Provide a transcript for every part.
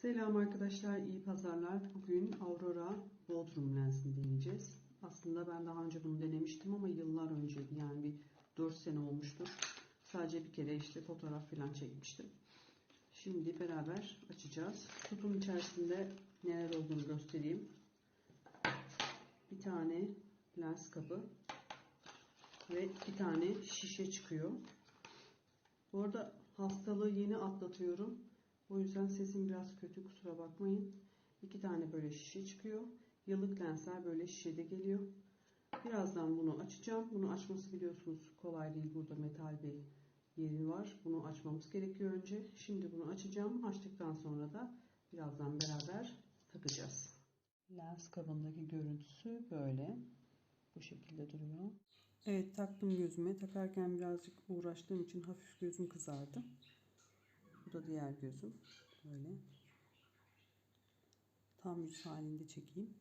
Selam arkadaşlar, iyi pazarlar. Bugün Aurora Bodrum lensini deneyeceğiz. Aslında ben daha önce bunu denemiştim ama yıllar önceydi. Yani bir 4 sene olmuştur. Sadece bir kere işte fotoğraf falan çekmiştim. Şimdi beraber açacağız. Kutunun içerisinde neler olduğunu göstereyim. Bir tane lens kabı ve iki tane şişe çıkıyor. Bu arada hastalığı yeni atlatıyorum. O yüzden sesim biraz kötü kusura bakmayın. İki tane böyle şişe çıkıyor. Yıllık lensler böyle şişede geliyor. Birazdan bunu açacağım. Bunu açması biliyorsunuz kolay değil. Burada metal bir yeri var. Bunu açmamız gerekiyor önce. Şimdi bunu açacağım. Açtıktan sonra da birazdan beraber takacağız. Lens kabındaki görüntüsü böyle. Bu şekilde duruyor. Evet taktım gözüme. Takarken birazcık uğraştığım için hafif gözüm kızardı. Bu da diğer gözüm. Böyle. Tam yüz halinde çekeyim.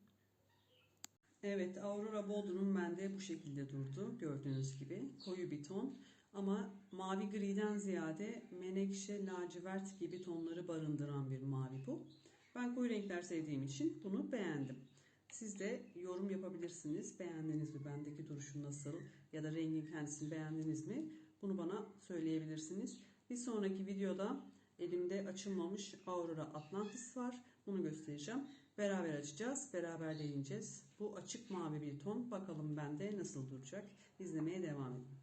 Evet Aurora Bodrum bende bu şekilde durdu. Gördüğünüz gibi. Koyu bir ton. Ama mavi griden ziyade menekşe, lacivert gibi tonları barındıran bir mavi bu. Ben koyu renkler sevdiğim için bunu beğendim. Siz de yorum yapabilirsiniz. Beğendiniz mi? Bendeki duruşu nasıl? Ya da rengin kendisini beğendiniz mi? Bunu bana söyleyebilirsiniz. Bir sonraki videoda elimde açılmamış Aurora Atlantis var. Bunu göstereceğim. Beraber açacağız. Beraber deneyeceğiz. Bu açık mavi bir ton. Bakalım bende nasıl duracak. İzlemeye devam edin.